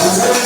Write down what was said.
아, 감사합니다.